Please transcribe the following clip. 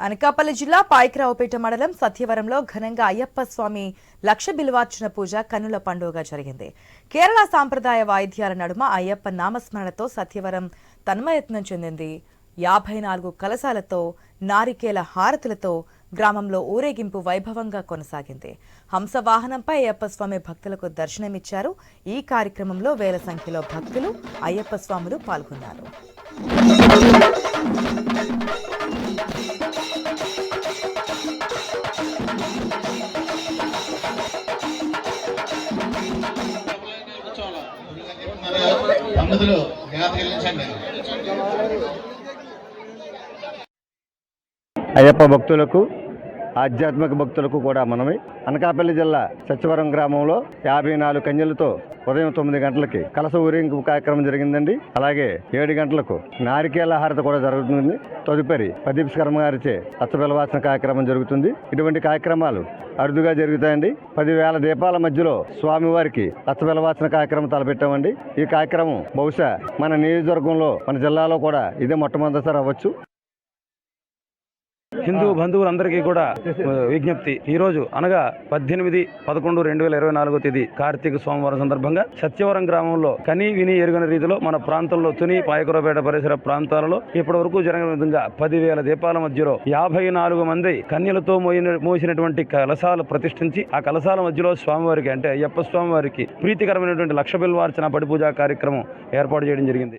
అనకాపల్లి జిల్లా పాయకరావుపేట మండలం సత్యవరంలో ఘనంగా అయ్యప్ప స్వామి లక్ష బిల్వార్చన పూజ కన్నుల పండుగగా జరిగింది. కేరళ సాంప్రదాయ వాయిద్యాల నడుమ అయ్యప్ప నామస్మరణతో సత్యవరం తన్మయత్నం చెందింది. యాభై నాలుగు కలశాలతో నారికేల హారతులతో గ్రామంలో ఊరేగింపు వైభవంగా కొనసాగింది. హంస వాహనంపై అయ్యప్ప స్వామి భక్తులకు దర్శనమిచ్చారు. ఈ కార్యక్రమంలో వేల సంఖ్యలో భక్తులు అయ్యప్ప స్వాములు పాల్గొన్నారు అందులో జాగ్రత్త అయ్యప్ప భక్తులకు ఆధ్యాత్మిక భక్తులకు కూడా మనమే. అనకాపల్లి జిల్లా సచివరం గ్రామంలో యాభై నాలుగు కంజలతో ఉదయం తొమ్మిది గంటలకి కలస ఊరేగింపు కార్యక్రమం జరిగిందండి. అలాగే ఏడు గంటలకు నారికేల హారత కూడా జరుగుతుంది. తదుపరి ప్రదీప్ శర్మ గారిచే అచ్చబెలవాసన కార్యక్రమం జరుగుతుంది. ఇటువంటి కార్యక్రమాలు అరుదుగా జరుగుతాయండి. పదివేల దీపాల మధ్యలో స్వామివారికి అచ్చబెలవాసన కార్యక్రమం తలపెట్టామండి. ఈ కార్యక్రమం బహుశా మన నియోజకవర్గంలో మన జిల్లాలో కూడా ఇదే మొట్టమొదటిసారి అవ్వచ్చు. హిందూ బంధువులందరికీ కూడా విజ్ఞప్తి. ఈ రోజు అనగా పద్దెనిమిది పదకొండు రెండు వేల ఇరవై నాలుగో తేదీ కార్తీక సోమవారం సందర్భంగా సత్యవరం గ్రామంలో కని విని ఎరుగని రీతిలో మన ప్రాంతంలో తుని పాయకురపేట పరిసర ప్రాంతాలలో ఇప్పటి వరకు జరిగిన విధంగా పదివేల దీపాల మధ్యలో యాభై నాలుగు మంది కన్యలతో మోయిన మోసినటువంటి కలశాలు ప్రతిష్ఠించి ఆ కలశాల మధ్యలో స్వామివారికి అంటే అయ్యప్ప స్వామివారికి ప్రీతికరమైనటువంటి లక్ష బిల్వార్చన పడి పూజా కార్యక్రమం ఏర్పాటు చేయడం జరిగింది.